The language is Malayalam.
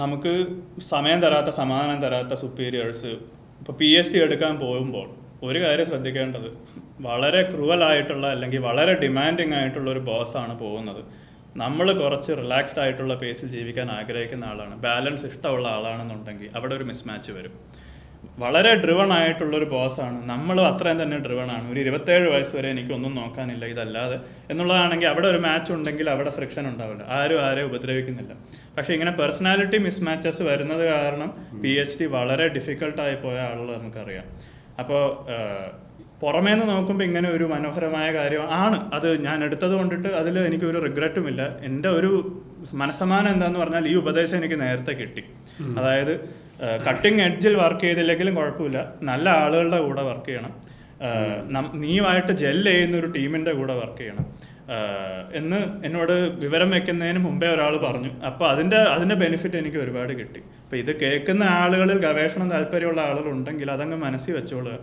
നമുക്ക് സമയം തരാത്ത സമാധാനം തരാത്ത സുപ്പീരിയേഴ്സ് ഇപ്പോൾ പി എച്ച് ഡി എടുക്കാൻ പോകുമ്പോൾ ഒരു കാര്യം ശ്രദ്ധിക്കേണ്ടത് വളരെ ക്രൂവലായിട്ടുള്ള അല്ലെങ്കിൽ വളരെ ഡിമാൻഡിങ് ആയിട്ടുള്ള ഒരു ബോസാണ് പോകുന്നത്. നമ്മൾ കുറച്ച് റിലാക്സ്ഡ് ആയിട്ടുള്ള പേസിൽ ജീവിക്കാൻ ആഗ്രഹിക്കുന്ന ആളാണ്. ബാലൻസ് ഇഷ്ടമുള്ള ആളാണെന്നുണ്ടെങ്കിൽ അവിടെ ഒരു മിസ്മാച്ച് വരും. വളരെ ഡ്രിവൺ ആയിട്ടുള്ളൊരു ബോസാണ് നമ്മളും അത്രയും തന്നെ ഡ്രിവൺ ആണ്. ഒരു ഇരുപത്തേഴ് വയസ്സ് വരെ എനിക്കൊന്നും നോക്കാനില്ല ഇതല്ലാതെ. എന്നുള്ളതാണെങ്കിൽ അവിടെ ഒരു മാച്ച് ഉണ്ടെങ്കിൽ അവിടെ ഫ്രിക്ഷൻ ഉണ്ടാവില്ല. ആരും ആരെയും ഉപദ്രവിക്കുന്നില്ല. പക്ഷേ ഇങ്ങനെ പേഴ്സണാലിറ്റി മിസ്മാച്ചസ് വരുന്നത് കാരണം പി എച്ച് ഡി വളരെ ഡിഫിക്കൽട്ടായി പോയ ആളുകൾ നമുക്കറിയാം. അപ്പോൾ പുറമേ നിന്ന് നോക്കുമ്പോൾ ഇങ്ങനെ ഒരു മനോഹരമായ കാര്യമാണ് അത് ഞാൻ എടുത്തത് കൊണ്ടിട്ട് അതിൽ എനിക്കൊരു റിഗ്രറ്റുമില്ല എന്റെ ഒരു മനസ്സമാനം എന്താന്ന് പറഞ്ഞാൽ ഈ ഉപദേശം എനിക്ക് നേരത്തെ കിട്ടി. അതായത് കട്ടിങ് എഡ്ജിൽ വർക്ക് ചെയ്തില്ലെങ്കിലും കുഴപ്പമില്ല. നല്ല ആളുകളുടെ കൂടെ വർക്ക് ചെയ്യണം. നീയുമായിട്ട് ജെൽ ചെയ്യുന്ന ഒരു ടീമിന്റെ കൂടെ വർക്ക് ചെയ്യണം. എന്ന് എന്നോട് വിവരം വെക്കുന്നതിന് മുമ്പേ ഒരാൾ പറഞ്ഞു. അപ്പോൾ അതിന്റെ അതിന്റെ ബെനിഫിറ്റ് എനിക്ക് ഒരുപാട് കിട്ടി. അപ്പോൾ ഇത് കേൾക്കുന്ന ആളുകളിൽ ഗവേഷണം താല്പര്യമുള്ള ആളുകളുണ്ടെങ്കിൽ അതങ്ങ് മനസ്സിൽ വെച്ചോളുക.